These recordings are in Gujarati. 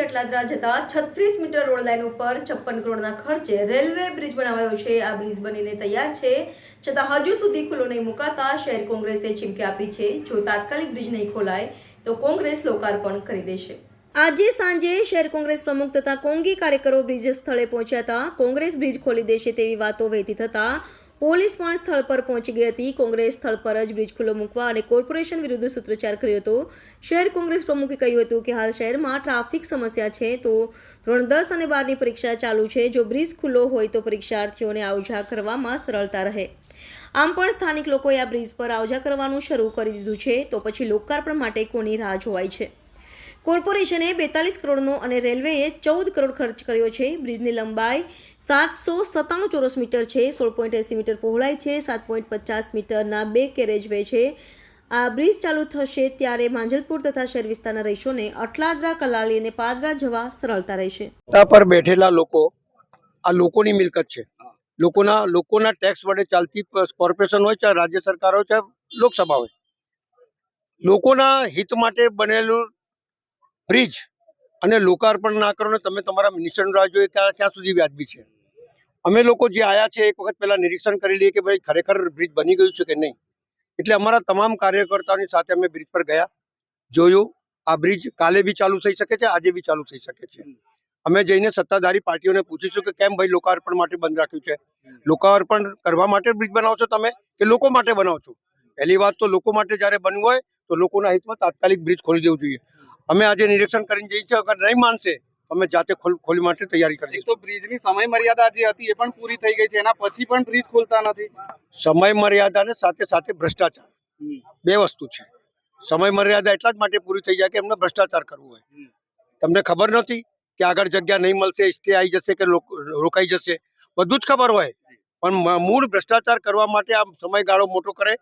વડોદરા જતા છત્રીસ મીટર રોડ લાઇન ઉપર છપ્પન કરોડના ખર્ચે રેલવે બ્રિજ બનાવાયો છે. આ બ્રિજ બનીને તૈયાર છે. છતાં હજુ સુધી ખુલ્લો નહીં મુકાતા શહેર કોંગ્રેસે ચીમકી આપી છે. જો તાત્કાલિક બ્રિજ નહીં ખોલાય, તો કોંગ્રેસ લોકાર્પણ કરી દેશે. આજે સાંજે શહેર કોંગ્રેસ પ્રમુખ તથા કોંગી કાર્યકરો બ્રિજ સ્થળે પહોંચ્યા હતા. કોંગ્રેસ બ્રિજ ખોલી દેશે તેવી વાતો વહેતી થતા પોલીસ પણ સ્થળ પર પહોંચી ગઈ હતી. કોંગ્રેસ સ્થળ પર જ બ્રિજ ખુલ્લો મૂકવા અને કોર્પોરેશન વિરુદ્ધ સૂત્રોચ્ચાર કર્યો હતો. શહેર કોંગ્રેસ પ્રમુખે કહ્યું હતું કે હાલ શહેરમાં ટ્રાફિક સમસ્યા છે તો ધોરણ દસ અને બારની પરીક્ષા ચાલુ છે. જો બ્રિજ ખુલ્લો હોય તો પરીક્ષાર્થીઓને આવજા કરવામાં સરળતા રહે. આમ પણ સ્થાનિક લોકોએ આ બ્રિજ પર આવજા કરવાનું શરૂ કરી દીધું છે તો પછી લોકાર્પણ માટે કોની રાહ જોવાય છે? કોર્પોરેશને બેતાલીસ કરોડનો અને રેલવેએ ચૌદ કરોડ ખર્ચ કર્યો છે. બ્રિજની લંબાઈ સાતસો સત્તાણું ચોરસ મીટર છે, સોળ પોઈન્ટ એંસી મીટર પહોળાઈ છે, સાત પોઈન્ટ પચાસ મીટરના બે કેરેજ વે છે. આ બ્રિજ ચાલુ થશે ત્યારે માંજલપુર તથા શહેર વિસ્તારના રહીશોને અટલાદરા, કલાલી અને પાદરા જવા સરળતા રહેશે. રસ્તા પર બેઠેલા લોકો, આ લોકોની મિલકત છે. લોકોના લોકોના ટેક્સ વડે ચાલતી કોર્પોરેશન હોય ચાહે રાજ્ય સરકાર હોય ચાહે લોકસભા હોય. લોકોના હિત માટે બનેલું બ્રિજ અને લોકાર્પણ ના કરો ને તમે તમારા મિનિસ્ટરનું રાહ જોઈએ ક્યાં ક્યાં સુધી વ્યાજબી છે? અમે લોકો જે આયા છે એક વખત પહેલા નિરીક્ષણ કરી લઈએ કે ભાઈ ખરેખર બ્રિજ બની ગયું છે કે નહીં? એટલે અમારા તમામ કાર્યકર્તાઓની સાથે અમે બ્રિજ પર ગયા. જોયું આ બ્રિજ કાલે બી ચાલુ થઈ શકે છે આજે બી ચાલુ થઈ શકે છે. અમે જઈને સત્તાધારી પાર્ટીઓને પૂછીશું કે કેમ ભાઈ લોકાર્પણ માટે બંધ રાખ્યું છે? લોકાર્પણ કરવા માટે બ્રિજ બનાવો છો તમે કે લોકો માટે બનાવો છો? પહેલી વાત તો લોકો માટે જ્યારે બનવું હોય તો લોકોના હિતમાં તાત્કાલિક બ્રિજ ખોલી દેવું જોઈએ. અમે આજે નિરીક્ષણ કરીને જઈએ છીએ અગર નહીં માનશે અમે જાતે ખોલી માટે તૈયારી કરી તો બ્રિજની સમય મર્યાદા જે હતી એ પણ પૂરી થઈ ગઈ છે. એના પછી પણ બ્રિજ ખોલતા નથી. સમય મર્યાદા ને સાથે સાથે ભ્રષ્ટાચાર. બે વસ્તુ છે. સમય મર્યાદા એટલા જ માટે પૂરી થઈ જાય કે એમને ભ્રષ્ટાચાર કરવું હોય. તમને ખબર નથી કે આગળ જગ્યા નહીં મળશે સ્ટે આવી જશે કે રોકાઈ જશે? બધું જ ખબર હોય. પણ મૂળ ભ્રષ્ટાચાર કરવા માટે આ સમયગાળો મોટો કરે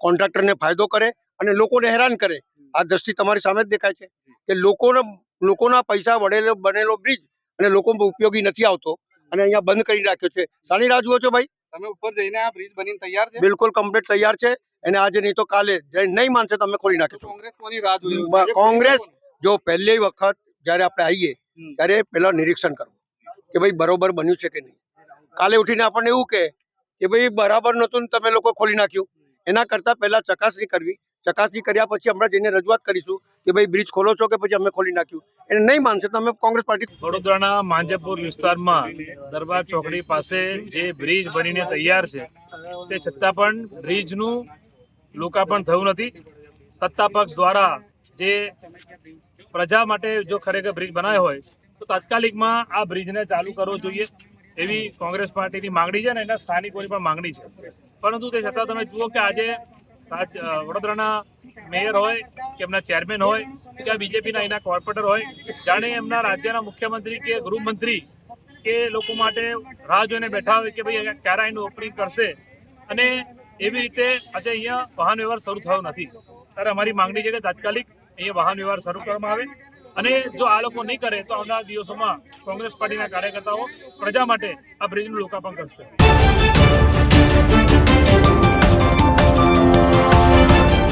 કોન્ટ્રાક્ટરને ફાયદો કરે અને લોકોને હેરાન કરે. આ દ્રષ્ટિ તમારી સામે જ દેખાય છે કે લોકોને લોકોના પૈસા વડેલો બનેલો બ્રિજ અને લોકો ઉપયોગી નથી આવતો. અને અહીંયા બંધ કરી રાખ્યો છે. સાની રાહ જુઓ છો ભાઈ? તમે ઉપર જઈને આ બ્રિજ બનીને તૈયાર છે? બિલકુલ કમ્પ્લીટ તૈયાર છે. અને આજે નહીં તો કાલે જે નહીં માનશે તમે ખોલી તો કોંગ્રેસ કોની રાહ જોઈ રહ્યું બ- છે? કોંગ્રેસ જો પહેલી વખત જ્યારે આપણે આવીએ ત્યારે પહેલા નિરીક્ષણ કરવું. કે ભાઈ બરોબર બન્યું છે કે નહીં? કાલે ઉઠીને આપણને એવું કહે કે ભાઈ બરાબર નહોતું ને તમે લોકો ખોલી નાખ્યું. એના કરતા પહેલા ચકાસણી કરવી. ચકાસણી કર્યા પછી હમણાં જઈને રજૂઆત કરીશું. કે ભાઈ બ્રિજ ખોલો છો કે પછી અમે ખોલી નાખ્યું? એને નહીં માનશે તો અમે કોંગ્રેસ પાર્ટી વડોદરાના માંજપુર વિસ્તારમાં દરબાર ચોકડી પાસે જે બ્રિજ બનીને તૈયાર છે, તે છતાં પણ બ્રિજનું લોકાર્પણ થયું નથી. સત્તા પક્ષ દ્વારા જે પ્રજા માટે જો ખરેખર બ્રિજ બનાવ્યો હોય, તો તાત્કાલિકમાં આ બ્રિજને ચાલુ કરવો જોઈએ એવી કોંગ્રેસ પાર્ટીની માંગણી છે અને એના સ્થાનિકોની પણ માંગણી છે. પરંતુ તે છતાં તમે જુઓ કે આજે રાજ- વડોદરાના મેયર હોય કે એમના ચેરમેન હોય કે બીજેપીના એના કોર્પોરેટર હોય, જાણે એમના રાજ્યના મુખ્યમંત્રી કે ગૃહમંત્રી કે લોકો માટે રાહ જોઈને બેઠા હોય કે ભાઈ ક્યારે એનું ઓપનિંગ કરશે? અને એવી રીતે આજે અહીંયા વાહન વ્યવહાર શરૂ થયો નથી. ત્યારે અમારી માંગણી છે કે તાત્કાલિક અહીંયા વાહન વ્યવહાર શરૂ કરવામાં આવે. અને જો આ લોકો નહીં કરે તો આવનારા દિવસોમાં કોંગ્રેસ પાર્ટીના કાર્યકર્તાઓ પ્રજા માટે આ બ્રિજનું લોકાર્પણ કરશે.